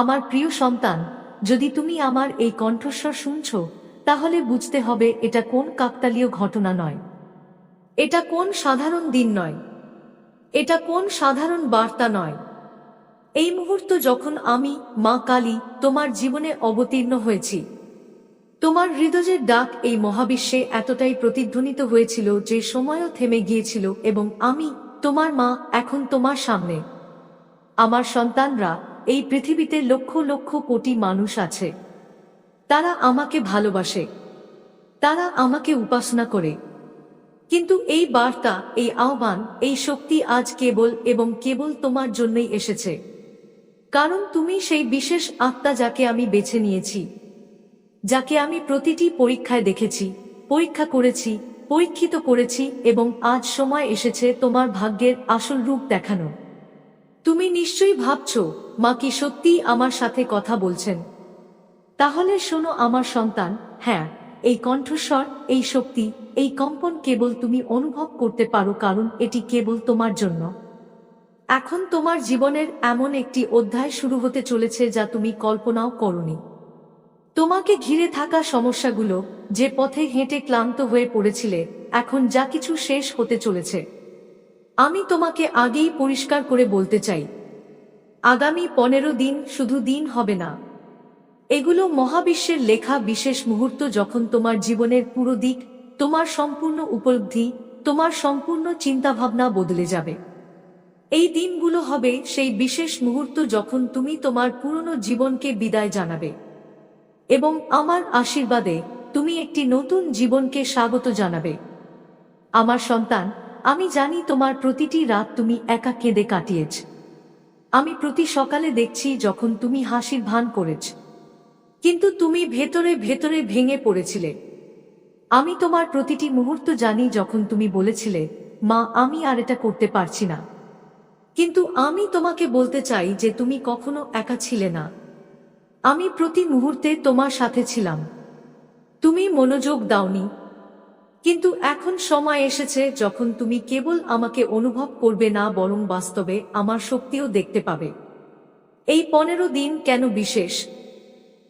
আমার প্রিয় সন্তান, যদি তুমি আমার এই কণ্ঠস্বর শুনছ, তাহলে বুঝতে হবে এটা কোন কাকতালীয় ঘটনা নয়। এটা কোন সাধারণ দিন নয়। এটা কোন সাধারণ বার্তা নয়। এই মুহূর্ত যখন আমি, মা কালী, তোমার জীবনে অবতীর্ণ হয়েছি, তোমার হৃদয়ের ডাক এই মহাবিশ্বে এতটাই প্রতিধ্বনিত হয়েছিল যে সময়ও থেমে গিয়েছিল এবং আমি, তোমার মা, এখন তোমার সামনে। আমার সন্তানরা এই পৃথিবীতে লক্ষ লক্ষ কোটি মানুষ আছে। তারা আমাকে ভালোবাসে। তারা আমাকে উপাসনা করে। কিন্তু এই বার্তা, এই আহ্বান, এই শক্তি আজ কেবল এবং কেবল তোমার জন্যই এসেছে। কারণ তুমি সেই বিশেষ আত্মা যাকে আমি বেছে নিয়েছি, যাকে আমি প্রতিটি পরীক্ষায় দেখেছি, পরীক্ষা করেছি, পরীক্ষিত করেছি এবং আজ সময় এসেছে তোমার ভাগ্যের আসল রূপ দেখানো। তুমি নিশ্চয়ই ভাবছ, মা কি সত্যিই আমার সাথে কথা বলছেন? তাহলে শোনো আমার সন্তান হ্যাঁ এই কণ্ঠস্বর, এই শক্তি, এই কম্পন কেবল তুমি অনুভব করতে পারো কারণ এটি কেবল তোমার জন্য। এখন তোমার জীবনের এমন একটি অধ্যায় শুরু হতে চলেছে যা তুমি কল্পনাও করনি। তোমাকে ঘিরে থাকা সমস্যাগুলো, যে পথে হেঁটে ক্লান্ত হয়ে পড়েছিলে, এখন যা কিছু শেষ হতে চলেছে। আমি তোমাকে আগেই পরিষ্কার করে বলতে চাই। আগামী পনেরো দিন শুধু দিন হবে না। এগুলো মহাবিশ্বের লেখা বিশেষ মুহূর্ত যখন তোমার জীবনের পুরো দিক, তোমার সম্পূর্ণ উপলব্ধি, তোমার সম্পূর্ণ চিন্তাভাবনা বদলে যাবে। এই দিনগুলো হবে সেই বিশেষ মুহূর্ত যখন তুমি তোমার পুরনো জীবনকে বিদায় জানাবে। এবং আমার আশীর্বাদে তুমি একটি নতুন জীবনকে স্বাগত জানাবে। আমার সন্তান আমি জানি তোমার প্রতিটি রাত তুমি একা কেঁদে কাটিয়েছ। আমি প্রতি সকালে দেখছি যখন তুমি হাসির ভান করেছ। কিন্তু তুমি ভেতরে ভেতরে ভেঙে পড়েছিলে। আমি তোমার প্রতিটি মুহূর্ত জানি যখন তুমি বলেছিলে, মা, আমি আর এটা করতে পারছি না। কিন্তু আমি তোমাকে বলতে চাই যে তুমি কখনো একা ছিলে না। আমি প্রতি মুহূর্তে তোমার সাথে ছিলাম। তুমি মনোযোগ দাওনি কিন্তু এখন সময় এসেছে যখন তুমি কেবল আমাকে অনুভব করবে না বরং বাস্তবে আমার শক্তিও দেখতে পাবে। এই পনেরো দিন কেন বিশেষ?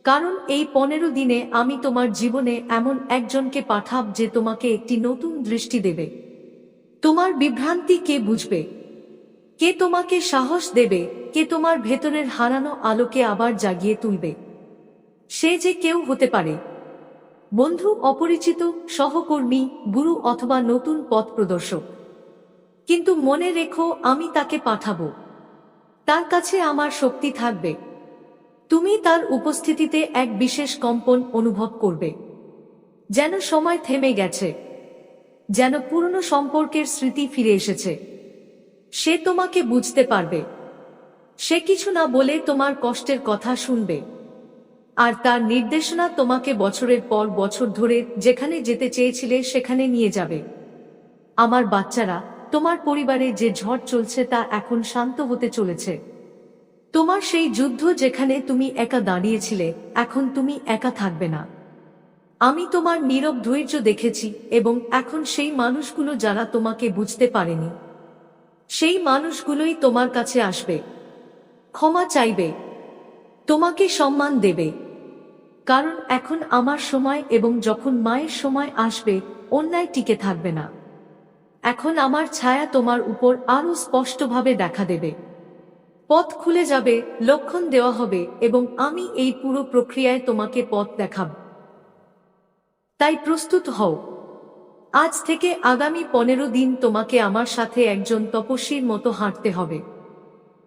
কারণ এই পনেরো দিনে আমি তোমার জীবনে এমন একজনকে পাঠাব যে তোমাকে একটি নতুন দৃষ্টি দেবে। তোমার বিভ্রান্তি কে বুঝবে? কে তোমাকে সাহস দেবে? কে তোমার ভেতরের হারানো আলোকে আবার জাগিয়ে তুলবে? সে যে কেউ হতে পারে। বন্ধু, অপরিচিত, সহকর্মী, গুরু অথবা নতুন পথ প্রদর্শক। কিন্তু মনে রেখো, আমি তাকে পাঠাবো। তার কাছে আমার শক্তি থাকবে। তুমি তার উপস্থিতিতে এক বিশেষ কম্পন অনুভব করবে। যেন সময় থেমে গেছে। যেন পুরনো সম্পর্কের স্মৃতি ফিরে এসেছে। সে তোমাকে বুঝতে পারবে। সে কিছু না বলে তোমার কষ্টের কথা শুনবে। আর তার নির্দেশনা তোমাকে বছরের পর বছর ধরে যেখানে যেতে চেয়েছিলে সেখানে নিয়ে যাবে। আমার বাচ্চারা, তোমার পরিবারে যে ঝড় চলছে তা এখন শান্ত হতে চলেছে। তোমার সেই যুদ্ধ যেখানে তুমি একা দাঁড়িয়েছিলে, এখন তুমি একা থাকবে না। আমি তোমার নীরব ধৈর্য দেখেছি এবং এখন সেই মানুষগুলো যারা তোমাকে বুঝতে পারেনি, সেই মানুষগুলোই তোমার কাছে আসবে। ক্ষমা চাইবে। তোমাকে সম্মান দেবে। কারণ এখন আমার সময় এবং যখন মায়ের সময় আসবে, অন্যায় টিকে থাকবে না। এখন আমার ছায়া তোমার উপর আরও স্পষ্টভাবে দেখা দেবে। পথ খুলে যাবে, লক্ষণ দেওয়া হবে এবং আমি এই পুরো প্রক্রিয়ায় তোমাকে পথ দেখাব। তাই প্রস্তুত হও। আজ থেকে আগামী পনেরো দিন তোমাকে আমার সাথে একজন তপস্বীর মতো হাঁটতে হবে।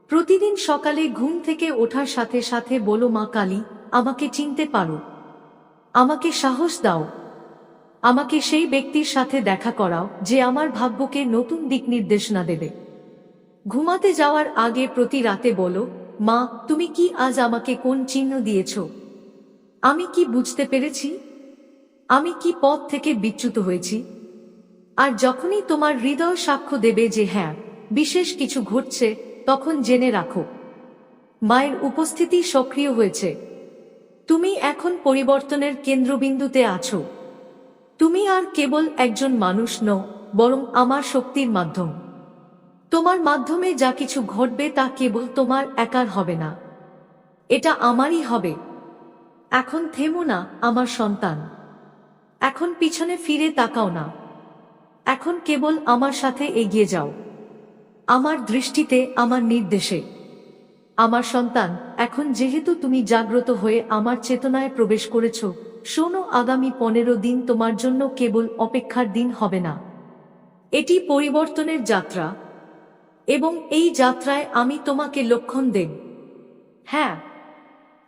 প্রতিদিন সকালে ঘুম থেকে ওঠার সাথে সাথে বলো, মা কালী, আমাকে চিনতে পারো। আমাকে সাহস দাও। আমাকে সেই ব্যক্তির সাথে দেখা করাও যে আমার ভাগ্যকে নতুন দিক নির্দেশনা দেবে। ঘুমাতে যাওয়ার আগে প্রতি রাতে বলো, মা, তুমি কি আজ আমাকে কোন চিহ্ন দিয়েছ? আমি কি বুঝতে পেরেছি? আমি কি পথ থেকে বিচ্যুত হয়েছি? আর যখনই তোমার হৃদয় সাক্ষ্য দেবে যে হ্যাঁ বিশেষ কিছু ঘটছে তখন জেনে রাখো। মায়ের উপস্থিতি সক্রিয় হয়েছে। তুমি এখন পরিবর্তনের কেন্দ্রবিন্দুতে আছো। তুমি আর কেবল একজন মানুষ নও, বরং আমার শক্তির মাধ্যম। তোমার মাধ্যমে যা কিছু ঘটবে তা কেবল তোমার একার হবে না। এটা আমারই হবে। এখন থেমো না, আমার সন্তান। এখন পিছনে ফিরে তাকাও না। এখন কেবল আমার সাথে এগিয়ে যাও। আমার দৃষ্টিতে আমার নির্দেশে। আমার সন্তান, এখন যেহেতু তুমি জাগ্রত হয়ে আমার চেতনায় প্রবেশ করেছ, শোনো আগামী পনেরো দিন তোমার জন্য কেবল অপেক্ষার দিন হবে না। এটি পরিবর্তনের যাত্রা। এবং এই যাত্রায় আমি তোমাকে লক্ষণ দেব। হ্যাঁ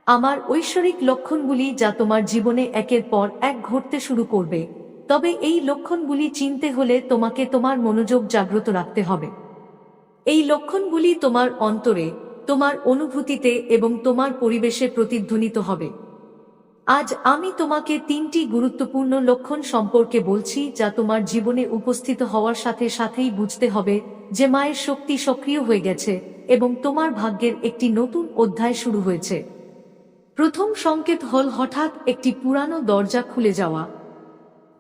আমার ঐশ্বরিক লক্ষণগুলি যা তোমার জীবনে একের পর এক ঘটতে শুরু করবে। তবে এই লক্ষণগুলি চিনতে হলে তোমাকে তোমার মনোযোগ জাগ্রত রাখতে হবে। এই লক্ষণগুলি তোমার অন্তরে, তোমার অনুভূতিতে এবং তোমার পরিবেশে প্রতিধ্বনিত হবে। আজ আমি তোমাকে তিনটি গুরুত্বপূর্ণ লক্ষণ সম্পর্কে বলছি যা তোমার জীবনে উপস্থিত হওয়ার সাথে সাথেই বুঝতে হবে যে মায়ের শক্তি সক্রিয় হয়ে গেছে এবং তোমার ভাগ্যের একটি নতুন অধ্যায় শুরু হয়েছে। প্রথম সংকেত হল হঠাৎ একটি পুরানো দরজা খুলে যাওয়া।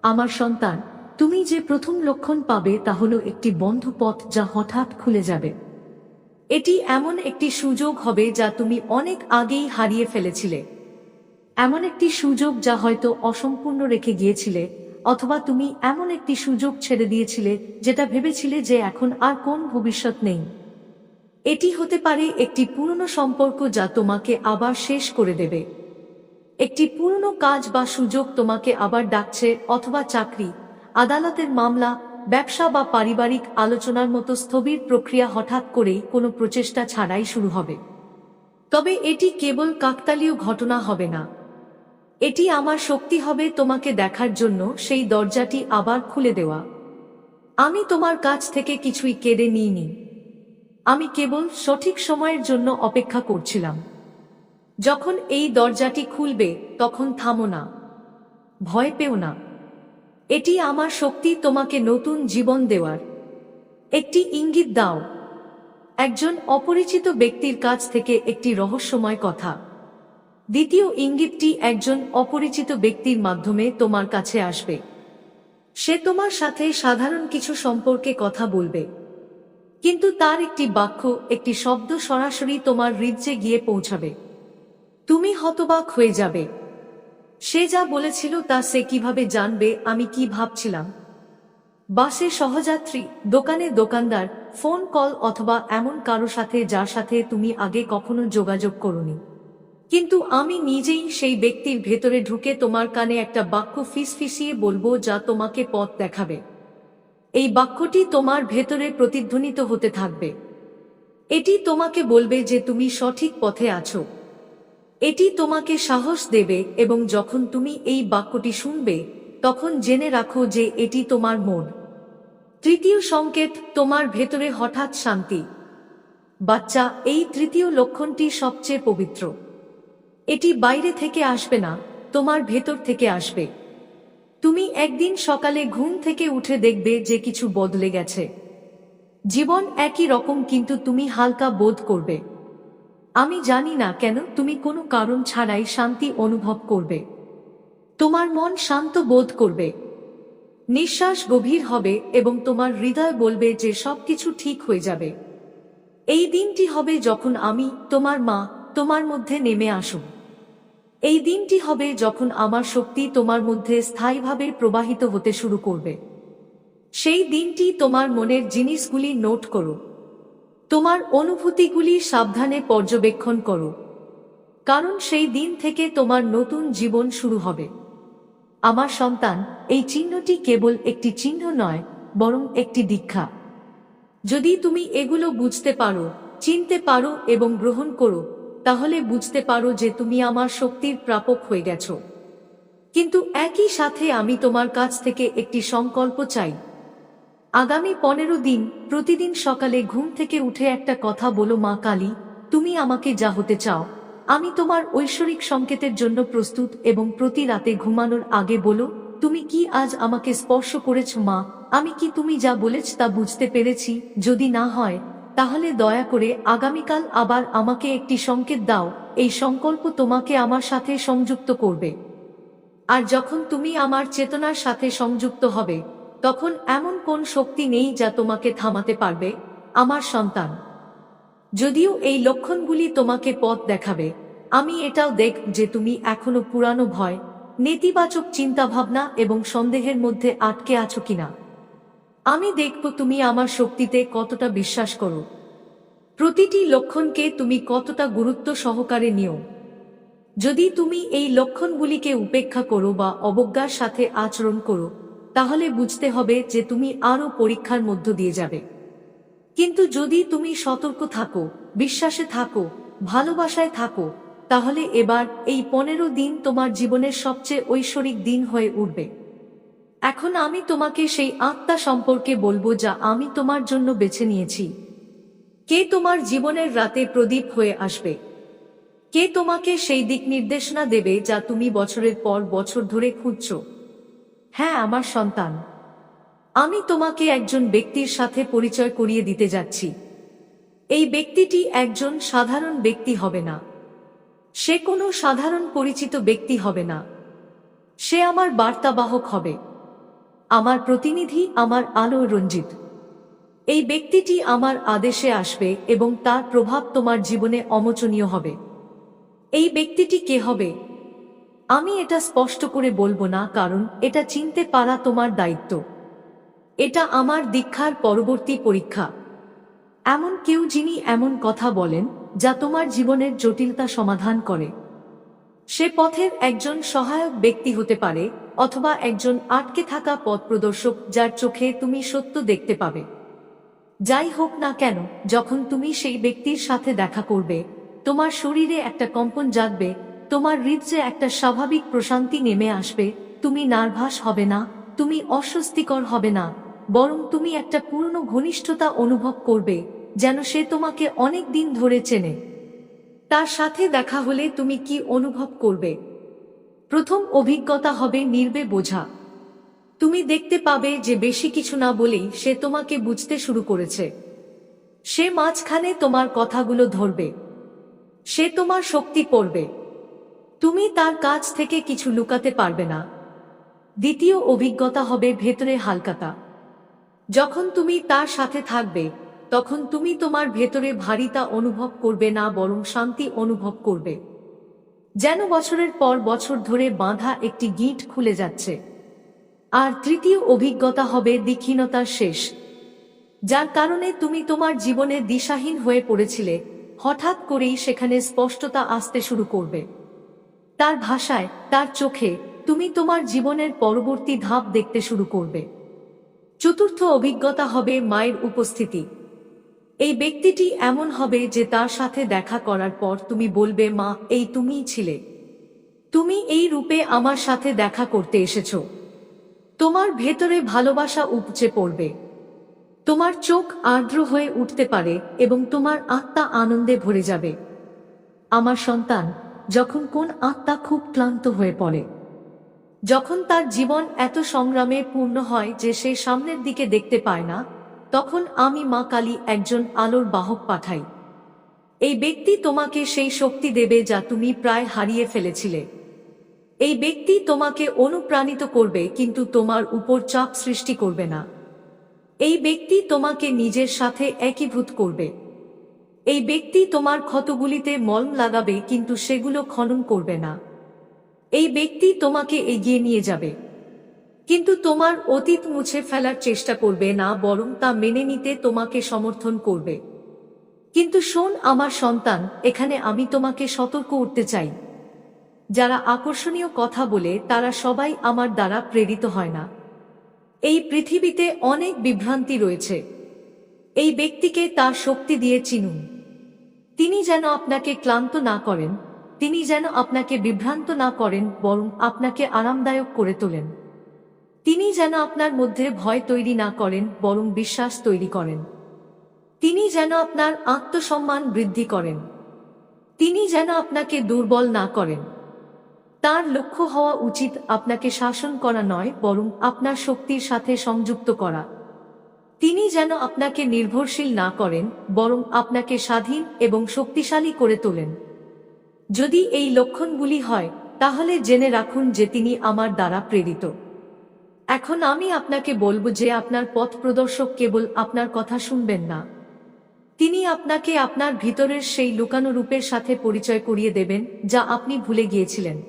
আমার সন্তান তুমি যে প্রথম লক্ষণ পাবে তা হলো একটি বন্ধ পথ যা হঠাৎ খুলে যাবে। এটি এমন একটি সুযোগ হবে যা তুমি অনেক আগেই হারিয়ে ফেলেছিলে। এমন একটি সুযোগ যা হয়তো অসম্পূর্ণ রেখে গিয়েছিলে, অথবা তুমি এমন একটি সুযোগ ছেড়ে দিয়েছিলে যেটা ভেবেছিলে যে এখন আর কোন ভবিষ্যৎ নেই। এটি হতে পারে একটি পুরনো সম্পর্ক যা তোমাকে আবার শেষ করে দেবে। একটি পুরনো কাজ বা সুযোগ তোমাকে আবার ডাকছে অথবা চাকরি আদালতের মামলা, ব্যবসা বা পারিবারিক আলোচনার মতো স্থবির প্রক্রিয়া হঠাৎ করেই কোনো প্রচেষ্টা ছাড়াই শুরু হবে। তবে এটি কেবল কাকতালীয় ঘটনা হবে না। এটি আমার শক্তি হবে তোমাকে দেখার জন্য সেই দরজাটি আবার খুলে দেওয়া। আমি তোমার কাছ থেকে কিছুই কেড়ে নিইনি। আমি কেবল সঠিক সময়ের জন্য অপেক্ষা করছিলাম। যখন এই দরজাটি খুলবে, তখন থামো না। ভয় পেও না। এটি আমার শক্তি তোমাকে নতুন জীবন দেওয়ার। একটি ইঙ্গিত দাও। একজন অপরিচিত ব্যক্তির কাছ থেকে একটি রহস্যময় কথা। দ্বিতীয় ইঙ্গিতটি একজন অপরিচিত ব্যক্তির মাধ্যমে তোমার কাছে আসবে। সে তোমার সাথে সাধারণ কিছু সম্পর্কে কথা বলবে। কিন্তু তার একটি বাক্য, একটি শব্দ সরাসরি তোমার হৃদয়ে গিয়ে পৌঁছাবে। তুমি হতবাক হয়ে যাবে। সে যা বলেছিল তা সে কীভাবে জানবে, আমি কি ভাবছিলাম? বাসে সহযাত্রী, দোকানে দোকানদার, ফোন কল অথবা এমন কারও সাথে যার সাথে তুমি আগে কখনো যোগাযোগ করনি। কিন্তু আমি নিজেই সেই ব্যক্তির ভেতরে ঢুকে তোমার কানে একটা বাক্য ফিসফিসিয়ে বলব যা তোমাকে পথ দেখাবে। এই বাক্যটি তোমার ভেতরে প্রতিধ্বনিত হতে থাকবে। এটি তোমাকে বলবে যে তুমি সঠিক পথে আছো। এটি তোমাকে সাহস দেবে এবং যখন তুমি এই বাক্যটি শুনবে, তখন জেনে রাখো যে এটি তোমার মন। তৃতীয় সংকেত, তোমার ভেতরে হঠাৎ শান্তি। বাচ্চা, এই তৃতীয় লক্ষণটি সবচেয়ে পবিত্র। এটি বাইরে থেকে আসবে না, তোমার ভেতর থেকে আসবে। তুমি একদিন সকালে ঘুম থেকে উঠে দেখবে যে কিছু বদলে গেছে। জীবন একই রকম কিন্তু তুমি হালকা বোধ করবে। আমি জানি না কেন তুমি কোনো কারণ ছাড়াই শান্তি অনুভব করবে। তোমার মন শান্ত বোধ করবে। নিঃশ্বাস গভীর হবে এবং তোমার হৃদয় বলবে যে সবকিছু ঠিক হয়ে যাবে। এই দিনটি হবে যখন আমি, তোমার মা, তোমার মধ্যে নেমে আসুন। এই দিনটি হবে যখন আমার শক্তি তোমার মধ্যে স্থায়ীভাবে প্রবাহিত হতে শুরু করবে। সেই দিনটি তোমার মনের জিনিসগুলি নোট করো। তোমার অনুভূতিগুলি সাবধানে পর্যবেক্ষণ করো। কারণ সেই দিন থেকে তোমার নতুন জীবন শুরু হবে। আমার সন্তান, এই চিহ্নটি কেবল একটি চিহ্ন নয়, বরং একটি দীক্ষা। যদি তুমি এগুলো বুঝতে পারো, চিনতে পারো এবং গ্রহণ করো, তাহলে বুঝতে পারো যে তুমি আমার শক্তির প্রাপক হয়ে গেছো। কিন্তু একই সাথে আমি তোমার কাছ থেকে একটি সংকল্প চাই। আগামী পনেরো দিন, প্রতিদিন সকালে ঘুম থেকে উঠে একটা কথা বলো মা কালী, তুমি আমাকে যা হতে চাও। আমি তোমার ঐশ্বরিক সংকেতের জন্য প্রস্তুত এবং প্রতি রাতে ঘুমানোর আগে বলো, তুমি কি আজ আমাকে স্পর্শ করেছ মা? আমি কি তুমি যা বলেছ তা বুঝতে পেরেছি? যদি না হয়, তাহলে দয়া করে আগামীকাল আবার আমাকে একটি সংকেত দাও, এই সংকল্প তোমাকে আমার সাথে সংযুক্ত করবে। আর যখন তুমি আমার চেতনার সাথে সংযুক্ত হবে তখন এমন কোন শক্তি নেই যা তোমাকে থামাতে পারবে? আমার সন্তান। যদিও এই লক্ষণগুলি তোমাকে পথ দেখাবে, আমি এটাও দেখ যে তুমি এখনও পুরানো ভয়, নেতিবাচক চিন্তাভাবনা এবং সন্দেহের মধ্যে আটকে আছো কিনা। আমি দেখব তুমি আমার শক্তিতে কতটা বিশ্বাস করো। প্রতিটি লক্ষণকে তুমি কতটা গুরুত্ব সহকারে নিও। যদি তুমি এই লক্ষণগুলিকে উপেক্ষা করো বা অবজ্ঞার সাথে আচরণ করো তাহলে বুঝতে হবে যে তুমি আরও পরীক্ষার মধ্য দিয়ে যাবে। কিন্তু যদি তুমি সতর্ক থাকো, বিশ্বাসে থাকো, ভালোবাসায় থাকো, তাহলে এবার এই পনেরো দিন তোমার জীবনের সবচেয়ে ঐশ্বরিক দিন হয়ে উঠবে। এখন আমি তোমাকে সেই আত্মা সম্পর্কে বলব যা আমি তোমার জন্য বেছে নিয়েছি। কে তোমার জীবনের রাতে প্রদীপ হয়ে আসবে? কে তোমাকে সেই দিক নির্দেশনা দেবে যা তুমি বছরের পর বছর ধরে খুঁজছ? হ্যাঁ আমার সন্তান। আমি তোমাকে একজন ব্যক্তির সাথে পরিচয় করিয়ে দিতে যাচ্ছি। এই ব্যক্তিটি একজন সাধারণ ব্যক্তি হবে না। সে কোনো সাধারণ পরিচিত ব্যক্তি হবে না। সে আমার বার্তাবাহক হবে। আমার প্রতিনিধি আমার আলো রঞ্জিত। এই ব্যক্তিটি আমার আদেশে আসবে এবং তার প্রভাব তোমার জীবনে অমোচনীয় হবে। এই ব্যক্তিটি কে হবে? আমি এটা স্পষ্ট করে বলব না, কারণ এটা চিনতে পারা তোমার দায়িত্ব। এটা আমার দীক্ষার পরবর্তী পরীক্ষা। এমন কেউ যিনি এমন কথা বলেন, যা তোমার জীবনের জটিলতা সমাধান করে। সে পথের একজন সহায়ক ব্যক্তি হতে পারে, অথবা একজন আটকে থাকা পথ প্রদর্শক, যার চোখে তুমি সত্য দেখতে পাবে। যাই হোক না কেন, যখন তুমি সেই ব্যক্তির সাথে দেখা করবে, তোমার শরীরে একটা কম্পন জাগবে তোমার হৃদয়ে একটা স্বাভাবিক প্রশান্তি নেমে আসবে, তুমি নার্ভাস হবে না, তুমি অস্বস্তিকর হবে না, বরং তুমি একটা পূর্ণ ঘনিষ্ঠতা অনুভব করবে, যেন সে তোমাকে অনেক দিন ধরে চেনে। তার সাথে দেখা হলে তুমি কি অনুভব করবে? প্রথম অভিজ্ঞতা হবে নির্বে বোঝা। তুমি দেখতে পাবে যে বেশি কিছু না বলেই সে তোমাকে বুঝতে শুরু করেছে। সে মাঝখানে তোমার কথাগুলো ধরবে। সে তোমার শক্তি পড়বে। তুমি তার কাছ থেকে কিছু লুকাতে পারবে না। দ্বিতীয় অভিজ্ঞতা হবে ভেতরে হালকাতা। যখন তুমি তার সাথে থাকবে, তখন তুমি তোমার ভেতরে ভারিতা অনুভব করবে না, বরং শান্তি অনুভব করবে। যেন বছরের পর বছর ধরে বাঁধা একটি গিঁট খুলে যাচ্ছে। আর তৃতীয় অভিজ্ঞতা হবে দীক্ষিণতার শেষ। যার কারণে তুমি তোমার জীবনে দিশাহীন হয়ে পড়েছিলে, হঠাৎ করেই সেখানে স্পষ্টতা আসতে শুরু করবে। তার ভাষায়, তার চোখে তুমি তোমার জীবনের পরবর্তী ধাপ দেখতে শুরু করবে। চতুর্থ অভিজ্ঞতা হবে মায়ের উপস্থিতি। এই ব্যক্তিটি এমন হবে যে তার সাথে দেখা করার পর তুমি বলবে, মা, এই তুমিই ছিলে। তুমি এই রূপে আমার সাথে দেখা করতে এসেছ। তোমার ভেতরে ভালোবাসা উপচে পড়বে। তোমার চোখ আর্দ্র হয়ে উঠতে পারে এবং তোমার আত্মা আনন্দে ভরে যাবে। আমার সন্তান যখন কোন আত্মা খুব ক্লান্ত হয়ে পড়ে, যখন তার জীবন এত সংগ্রামে পূর্ণ হয় যে সে সামনের দিকে দেখতে পায় না, তখন আমি মা কালী একজন আলোর বাহক পাঠাই। এই ব্যক্তি তোমাকে সেই শক্তি দেবে যা তুমি প্রায় হারিয়ে ফেলেছিলে। এই ব্যক্তি তোমাকে অনুপ্রাণিত করবে কিন্তু তোমার উপর চাপ সৃষ্টি করবে না। এই ব্যক্তি তোমাকে নিজের সাথে একীভূত করবে। এই ব্যক্তি তোমার ক্ষতগুলিতে মলম লাগাবে, কিন্তু সেগুলো খনন করবে না। এই ব্যক্তি তোমাকে এগিয়ে নিয়ে যাবে। কিন্তু তোমার অতীত মুছে ফেলার চেষ্টা করবে না, বরং তা মেনে নিতে তোমাকে সমর্থন করবে। কিন্তু শোন, আমার সন্তান, এখানে আমি তোমাকে সতর্ক উঠতে চাই। যারা আকর্ষণীয় কথা বলে, তারা সবাই আমার দ্বারা প্রেরিত হয় না। এই পৃথিবীতে অনেক বিভ্রান্তি রয়েছে। এই ব্যক্তিকে তার শক্তি দিয়ে চিনুন। তিনি যেন আপনাকে ক্লান্ত না করেন, তিনি যেন আপনাকে বিভ্রান্ত না করেন, বরং আপনাকে আরামদায়ক করে তোলেন। তিনি যেন আপনার মধ্যে ভয় তৈরি না করেন, বরং বিশ্বাস তৈরি করেন। তিনি যেন আপনার আত্মসম্মান বৃদ্ধি করেন। তিনি যেন আপনাকে দুর্বল না করেন। তার লক্ষ্য হওয়া উচিত আপনাকে শাসন করা নয়, বরং আপনার শক্তির সাথে সংযুক্ত করা। তিনি যেন আপনাকে নির্ভরশীল না করেন, বরং আপনাকে স্বাধীন এবং শক্তিশালী করে তোলেন। যদি এই লক্ষণগুলি হয়, তাহলে জেনে রাখুন যে তিনি আমার দ্বারা প্রেরিত। এখন আমি আপনাকে বলব যে আপনার পথ প্রদর্শক কেবল আপনার কথা শুনবেন না। তিনি আপনাকে আপনার ভিতরের সেই লুকানো রূপের সাথে পরিচয় করিয়ে দেবেন, যা আপনি ভুলে গিয়েছিলেন।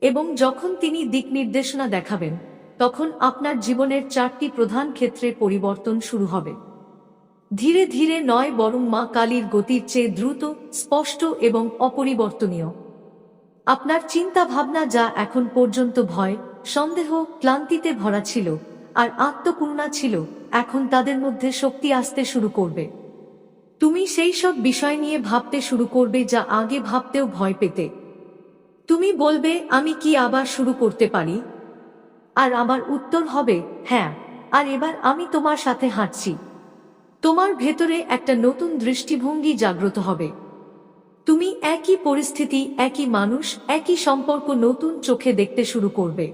এবং যখন তিনি দিক নির্দেশনা দেখাবেন তখন আপনার জীবনের চারটি প্রধান ক্ষেত্রে পরিবর্তন শুরু হবে। ধীরে ধীরে নয়, বরং মা কালীর গতির চেয়ে দ্রুত, স্পষ্ট এবং অপরিবর্তনীয়। আপনার চিন্তা ভাবনা যা এখন পর্যন্ত ভয়, সন্দেহ, ক্লান্তিতে ভরা ছিল আর আত্মপূর্ণা ছিল, এখন তাদের মধ্যে শক্তি আসতে শুরু করবে। তুমি সেই সব বিষয় নিয়ে ভাবতে শুরু করবে যা আগে ভাবতেও ভয় পেতে। তুমি বলবে, আমি কি আবার শুরু করতে পারি? আর আমার উত্তর হবে হ্যাঁ আর এবার আমি তোমার সাথে হাঁটছি। তোমার ভেতরে একটা নতুন দৃষ্টিভঙ্গি জাগ্রত হবে। তুমি একই পরিস্থিতি, একই মানুষ, একই সম্পর্ক নতুন চোখে দেখতে শুরু করবে।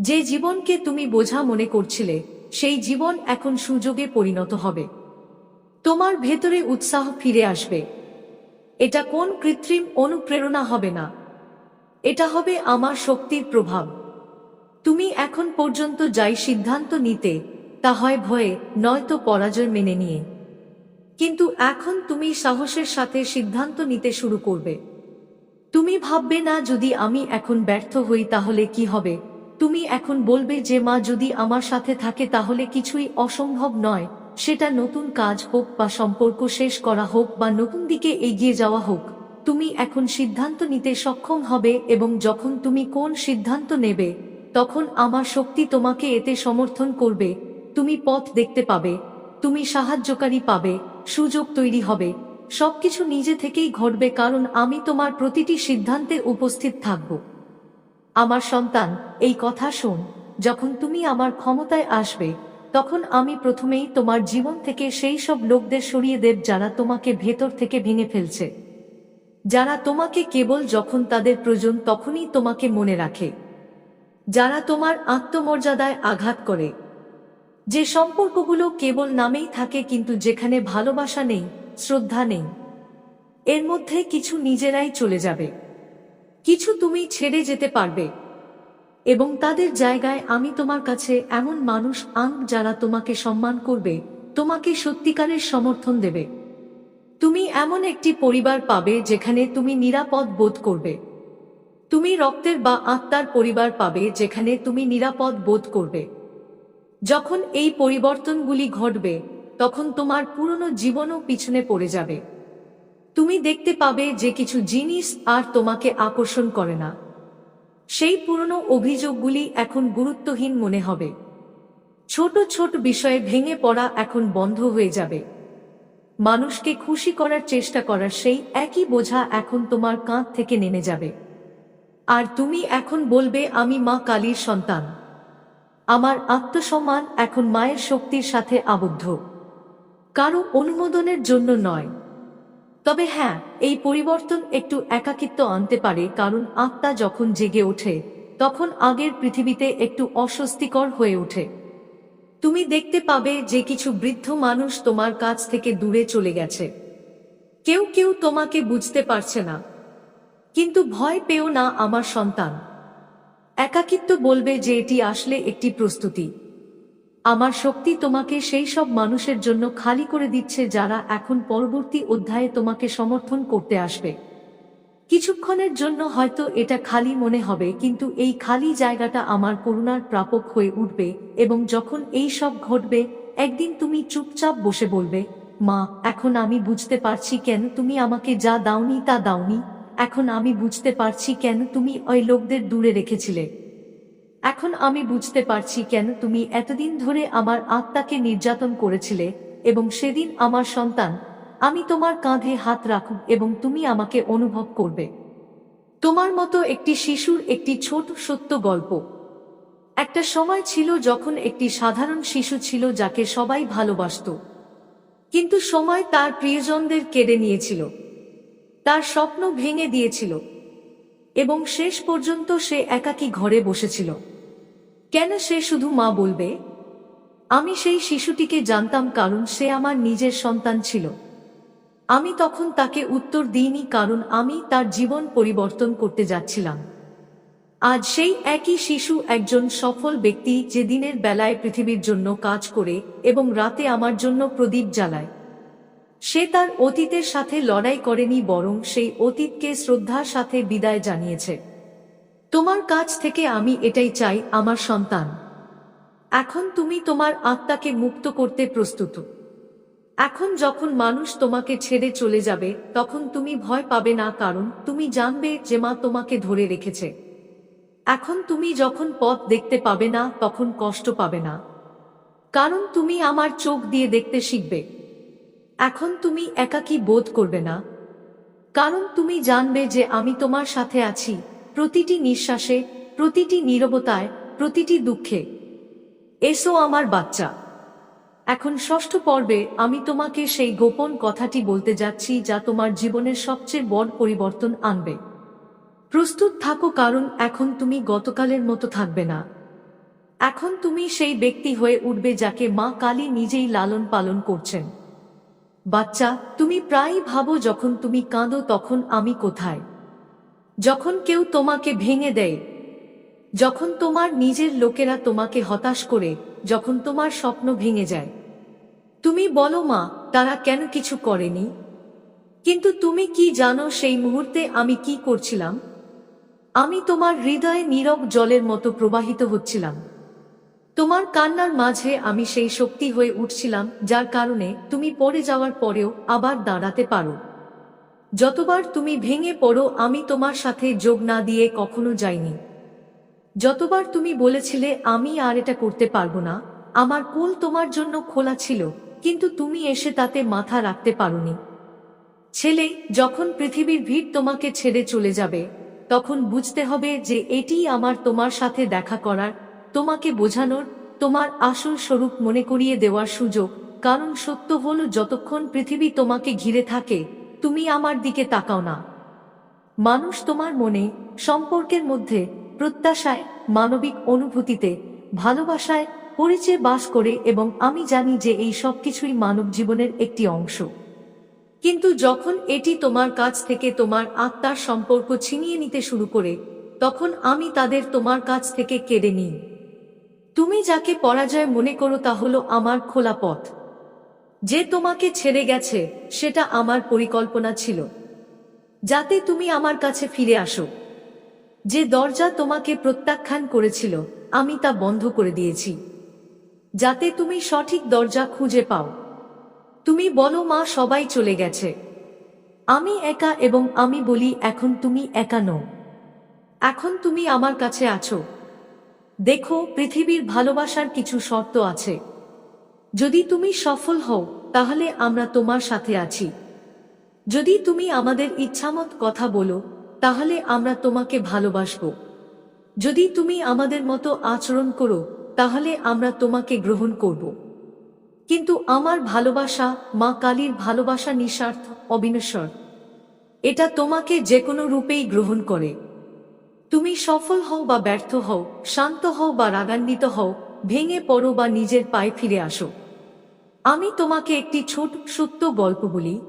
যে জীবনকে তুমি বোঝা মনে করছিলে, সেই জীবন এখন সুযোগে পরিণত হবে। তোমার ভেতরে উৎসাহ ফিরে আসবে। এটা কোন কৃত্রিম অনুপ্রেরণা হবে না। এটা হবে আমার শক্তির প্রভাব। তুমি এখন পর্যন্ত যাই সিদ্ধান্ত নিতে, তা হয় ভয়ে, নয়তো পরাজয় মেনে নিয়ে। কিন্তু এখন তুমি সাহসের সাথে সিদ্ধান্ত নিতে শুরু করবে। তুমি ভাববে, না, যদি আমি এখন ব্যর্থ হই, তাহলে কি হবে? তুমি এখন বলবে যে, মা, যদি আমার সাথে থাকে, তাহলে কিছুই অসম্ভব নয়। সেটা নতুন কাজ হোক বা সম্পর্ক শেষ করা হোক বা নতুন দিকে এগিয়ে যাওয়া হোক। তুমি এখন সিদ্ধান্ত নিতে সক্ষম হবে এবং যখন তুমি কোন সিদ্ধান্ত নেবে তখন আমার শক্তি তোমাকে এতে সমর্থন করবে, তুমি পথ দেখতে পাবে, তুমি সাহায্যকারী পাবে, সুযোগ তৈরি হবে, সবকিছু নিজে থেকেই ঘটবে কারণ আমি তোমার প্রতিটি সিদ্ধান্তে উপস্থিত থাকব। আমার সন্তান, এই কথা শোন, যখন তুমি আমার ক্ষমতায় আসবে, তখন আমি প্রথমেই তোমার জীবন থেকে সেই সব লোকদের সরিয়ে দেব যারা তোমাকে ভেতর থেকে ভেঙে ফেলছে। যারা তোমাকে কেবল যখন তাদের প্রয়োজন তখনই তোমাকে মনে রাখে। যারা তোমার আত্মমর্যাদায় আঘাত করে। যে সম্পর্কগুলো কেবল নামেই থাকে কিন্তু যেখানে ভালোবাসা নেই, শ্রদ্ধা নেই, এর মধ্যে কিছু নিজেরাই চলে যাবে। কিছু তুমি ছেড়ে যেতে পারবে। এবং তাদের জায়গায় আমি তোমার কাছে এমন মানুষ আন যারা তোমাকে সম্মান করবে, তোমাকে সত্যিকারের সমর্থন দেবে। তুমি এমন একটি পরিবার পাবে যেখানে তুমি নিরাপদ বোধ করবে। তুমি রক্তের বা আত্মার পরিবার পাবে যেখানে তুমি নিরাপদ বোধ করবে। যখন এই পরিবর্তনগুলি ঘটবে, তখন তোমার পুরনো জীবনও পিছনে পড়ে যাবে। তুমি দেখতে পাবে যে কিছু জিনিস আর তোমাকে আকর্ষণ করে না। সেই পুরনো অভিযোগগুলি এখন গুরুত্বহীন মনে হবে। ছোট ছোট বিষয়ে ভেঙে পড়া এখন বন্ধ হয়ে যাবে। মানুষকে খুশি করার চেষ্টা করার সেই একই বোঝা এখন তোমার কাঁধ থেকে নেমে যাবে। আর তুমি এখন বলবে, আমি মা কালীর সন্তান। আমার আত্মসম্মান এখন মায়ের শক্তির সাথে আবদ্ধ। কারও অনুমোদনের জন্য নয়। তবে হ্যাঁ এই পরিবর্তন একটু একাকিত্ব আনতে পারে, কারণ আত্মা যখন জেগে ওঠে, তখন আগের পৃথিবীতে একটু অস্বস্তিকর হয়ে ওঠে। তুমি দেখতে পাবে যে কিছু বৃদ্ধ মানুষ তোমার কাছ থেকে দূরে চলে গেছে। কেউ কেউ তোমাকে বুঝতে পারছে না। কিন্তু ভয় পেও না আমার সন্তান। একাকিত্ব বলবে যে এটি আসলে একটি প্রস্তুতি। আমার শক্তি তোমাকে সেই সব মানুষের জন্য খালি করে দিচ্ছে যারা এখন পরবর্তী অধ্যায়ে তোমাকে সমর্থন করতে আসবে। কিছুক্ষণের জন্য হয়তো এটা খালি মনে হবে, কিন্তু এই খালি জায়গাটা আমার করুণার প্রাপক হয়ে উঠবে এবং যখন এই সব ঘটবে, একদিন তুমি চুপচাপ বসে বলবে, মা, এখন আমি বুঝতে পারছি কেন তুমি আমাকে যা দাওনি তা দাওনি। এখন আমি বুঝতে পারছি কেন তুমি ওই লোকদের দূরে রেখেছিলে। এখন আমি বুঝতে পারছি কেন তুমি এতদিন ধরে আমার আত্মাকে নির্যাতন করেছিলে এবং সেদিন আমার সন্তান, আমি তোমার কাঁধে হাত রাখুক এবং তুমি আমাকে অনুভব করবে। তোমার মতো একটি শিশুর একটি ছোট সত্য গল্প। একটা সময় ছিল যখন একটি সাধারণ শিশু ছিল যাকে সবাই ভালোবাসত। কিন্তু সময় তার প্রিয়জনদের কেড়ে নিয়েছিল। তার স্বপ্ন ভেঙে দিয়েছিল এবং শেষ পর্যন্ত সে একাকী ঘরে বসেছিল। কেন সে শুধু মা বলবে? আমি সেই শিশুটিকে জানতাম কারণ সে আমার নিজের সন্তান ছিল। আমি তখন তাকে উত্তর দিইনি কারণ আমি তার জীবন পরিবর্তন করতে যাচ্ছিলাম। আজ সেই একই শিশু একজন সফল ব্যক্তি যে দিনের বেলায় পৃথিবীর জন্য কাজ করে এবং রাতে আমার জন্য প্রদীপ জ্বালায়। সে তার অতীতের সাথে লড়াই করেনি, বরং সেই অতীতকে শ্রদ্ধার সাথে বিদায় জানিয়েছে। তোমার কাছ থেকে আমি এটাই চাই, আমার সন্তান। এখন তুমি তোমার আত্মাকে মুক্ত করতে প্রস্তুত। এখন যখন মানুষ তোমাকে ছেড়ে চলে যাবে, তখন তুমি ভয় পাবে না, কারণ তুমি জানবে যে মা তোমাকে ধরে রেখেছে। এখন তুমি যখন পথ দেখতে পাবে না, তখন কষ্ট পাবে না। কারণ তুমি আমার চোখ দিয়ে দেখতে শিখবে। এখন তুমি একাকী বোধ করবে না। কারণ তুমি জানবে যে আমি তোমার সাথে আছি, প্রতিটি নিঃশ্বাসে, প্রতিটি নীরবতায়, প্রতিটি দুঃখে। এসো আমার বাচ্চা। এখন ষষ্ঠ পর্বে আমি তোমাকে সেই গোপন কথাটি বলতে যাচ্ছি যা তোমার জীবনের সবচেয়ে বড় পরিবর্তন আনবে। প্রস্তুত থাকো কারণ এখন তুমি গতকালের মতো থাকবে না। এখন তুমি সেই ব্যক্তি হয়ে উঠবে যাকে মা কালী নিজেই লালন পালন করছেন। বাচ্চা, তুমি প্রায়ই ভাবো যখন তুমি কাঁদো তখন আমি কোথায়। যখন কেউ তোমাকে ভেঙে দেয়, যখন তোমার নিজের লোকেরা তোমাকে হতাশ করে, যখন তোমার স্বপ্ন ভেঙে যায়। তুমি বলো মা, তারা কেন কিছু করেনি? কিন্তু তুমি কি জানো সেই মুহূর্তে আমি কি করছিলাম? আমি তোমার হৃদয়ে নীরব জলের মতো প্রবাহিত হচ্ছিলাম। তোমার কান্নার মাঝে আমি সেই শক্তি হয়ে উঠছিলাম, যার কারণে তুমি পড়ে যাওয়ার পরেও আবার দাঁড়াতে পারো। যতবার তুমি ভেঙে পড়ো, আমি তোমার সাথে যোগ না দিয়ে কখনো যাইনি। যতবার তুমি বলেছিলে, আমি আর এটা করতে পারব না আমার কুল তোমার জন্য খোলা ছিল, কিন্তু তুমি এসে তাতে মাথা রাখতে পারোনি। ছেলে, যখন পৃথিবীর ভিড় তোমাকে ছেড়ে চলে যাবে, তখন বুঝতে হবে যে এটিই আমার তোমার সাথে দেখা করার তোমাকে বোঝানোর তোমার আসল স্বরূপ মনে করিয়ে দেওয়ার সুযোগ। কারণ সত্য হল, যতক্ষণ পৃথিবী তোমাকে ঘিরে থাকে, তুমি আমার দিকে তাকাও না। মানুষ তোমার মনে সম্পর্কের মধ্যে প্রত্যাশায়, মানবিক অনুভূতিতে, ভালোবাসায় পরিচয় বাস করে এবং আমি জানি যে এই সব কিছুই মানব জীবনের একটি অংশ। কিন্তু যখন এটি তোমার কাছ থেকে তোমার আত্মার সম্পর্ক ছিনিয়ে নিতে শুরু করে, তখন আমি তাদের তোমার কাছ থেকে কেড়ে নিই। তুমি যাকে পরাজয় মনে করো তা হলো আমার খোলা পথ। যে তোমাকে ছেড়ে গেছে, সেটা আমার পরিকল্পনা ছিল। যাতে তুমি আমার কাছে ফিরে আসো। যে দরজা তোমাকে প্রত্যাখ্যান করেছিল, আমি তা বন্ধ করে দিয়েছি। যাতে তুমি সঠিক দরজা খুঁজে পাও। তুমি বলো, মা, সবাই চলে গেছে। আমি একা এবং আমি বলি, এখন তুমি একা নও। এখন তুমি আমার কাছে আছো। দেখো, পৃথিবীর ভালোবাসার কিছু শর্ত আছে। যদি তুমি সফল হও, তাহলে আমরা তোমার সাথে আছি। যদি তুমি আমাদের ইচ্ছামত কথা বলো, তাহলে আমরা তোমাকে ভালোবাসব। যদি তুমি আমাদের মতো আচরণ করো, তাহলে আমরা তোমাকে গ্রহণ করব। কিন্তু আমার ভালোবাসা, মা কালীর ভালোবাসা নিঃস্বার্থ, অবিনশ্বর। এটা তোমাকে যে কোনো রূপেই গ্রহণ করে। তুমি সফল হও বা ব্যর্থ হও, শান্ত হও বা রাগান্বিত হও, ভেঙে পড়ো বা নিজের পায়ে ফিরে আসো। আমি তোমাকে একটি ছোট সত্য গল্প বলি।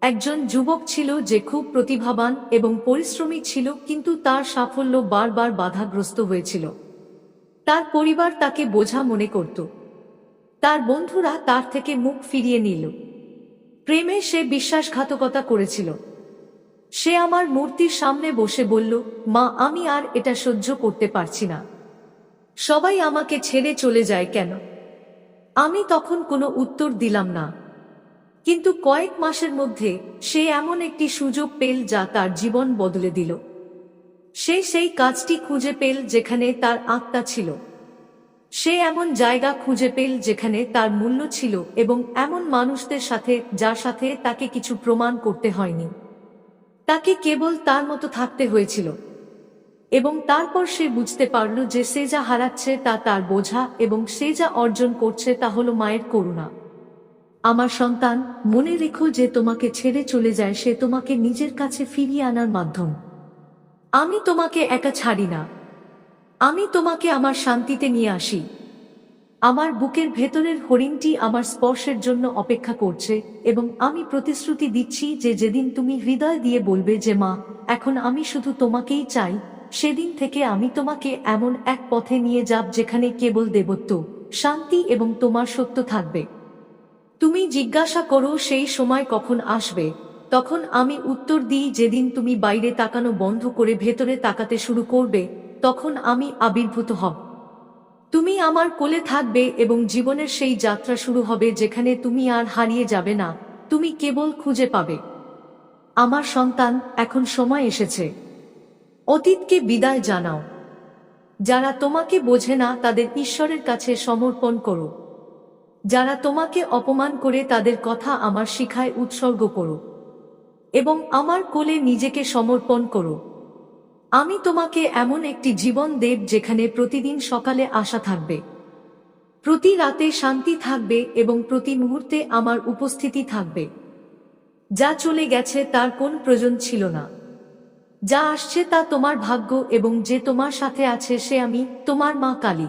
একজন যুবক ছিল যে খুব প্রতিভাবান এবং পরিশ্রমী ছিল, কিন্তু তার সাফল্য বারবার বাধাগ্রস্ত হয়েছিল। তার পরিবার তাকে বোঝা মনে করত। তার বন্ধুরা তার থেকে মুখ ফিরিয়ে নিল। প্রেমে সে বিশ্বাসঘাতকতা করেছিল। সে আমার মূর্তির সামনে বসে বলল, মা, আমি আর এটা সহ্য করতে পারছি না। সবাই আমাকে ছেড়ে চলে যায় কেন? আমি তখন কোনো উত্তর দিলাম না। কিন্তু কয়েক মাসের মধ্যে সে এমন একটি সুযোগ পেল যা তার জীবন বদলে দিল। সে সেই কাজটি খুঁজে পেল যেখানে তার আত্মা ছিল। সে এমন জায়গা খুঁজে পেল যেখানে তার মূল্য ছিল এবং এমন মানুষদের সাথে যার সাথে তাকে কিছু প্রমাণ করতে হয়নি। তাকে কেবল তার মতো থাকতে হয়েছিল। এবং তারপর সে বুঝতে পারল যে সে যা হারাচ্ছে তা তার বোঝা এবং সে যা অর্জন করছে তা হলো মায়ের করুণা। আমার সন্তান, মনে রেখো যে তোমাকে ছেড়ে চলে যায় সে তোমাকে নিজের কাছে ফিরিয়ে আনার মাধ্যম। আমি তোমাকে একা ছাড়ি না। আমি তোমাকে আমার শান্তিতে নিয়ে আসি। আমার বুকের ভেতরের হরিণটি আমার স্পর্শের জন্য অপেক্ষা করছে এবং আমি প্রতিশ্রুতি দিচ্ছি যে যেদিন তুমি হৃদয় দিয়ে বলবে যে, মা, এখন আমি শুধু তোমাকেই চাই, সেদিন থেকে আমি তোমাকে এমন এক পথে নিয়ে যাব যেখানে কেবল দেবত্ব, শান্তি এবং তোমার সত্য থাকবে। তুমি জিজ্ঞাসা করো সেই সময় কখন আসবে। তখন আমি উত্তর দিই, যেদিন তুমি বাইরে তাকানো বন্ধ করে ভেতরে তাকাতে শুরু করবে, তখন আমি আবির্ভূত হব। তুমি আমার কোলে থাকবে এবং জীবনের সেই যাত্রা শুরু হবে যেখানে তুমি আর হারিয়ে যাবে না। তুমি কেবল খুঁজে পাবে। আমার সন্তান, এখন সময় এসেছে। অতীতকে বিদায় জানাও। যারা তোমাকে বোঝে না, তাদের ঈশ্বরের কাছে সমর্পণ করো। যারা তোমাকে অপমান করে, তাদের কথা আমার শিখায় উৎসর্গ করো। এবং আমার কোলে নিজেকে সমর্পণ করো। আমি তোমাকে এমন একটি জীবন দেব যেখানে প্রতিদিন সকালে আশা থাকবে। প্রতি রাতে শান্তি থাকবে এবং প্রতি মুহূর্তে আমার উপস্থিতি থাকবে। যা চলে গেছে তার কোন প্রয়োজন ছিল না। যা আসছে তা তোমার ভাগ্য এবং যে তোমার সাথে আছে সে আমি, তোমার মা কালী।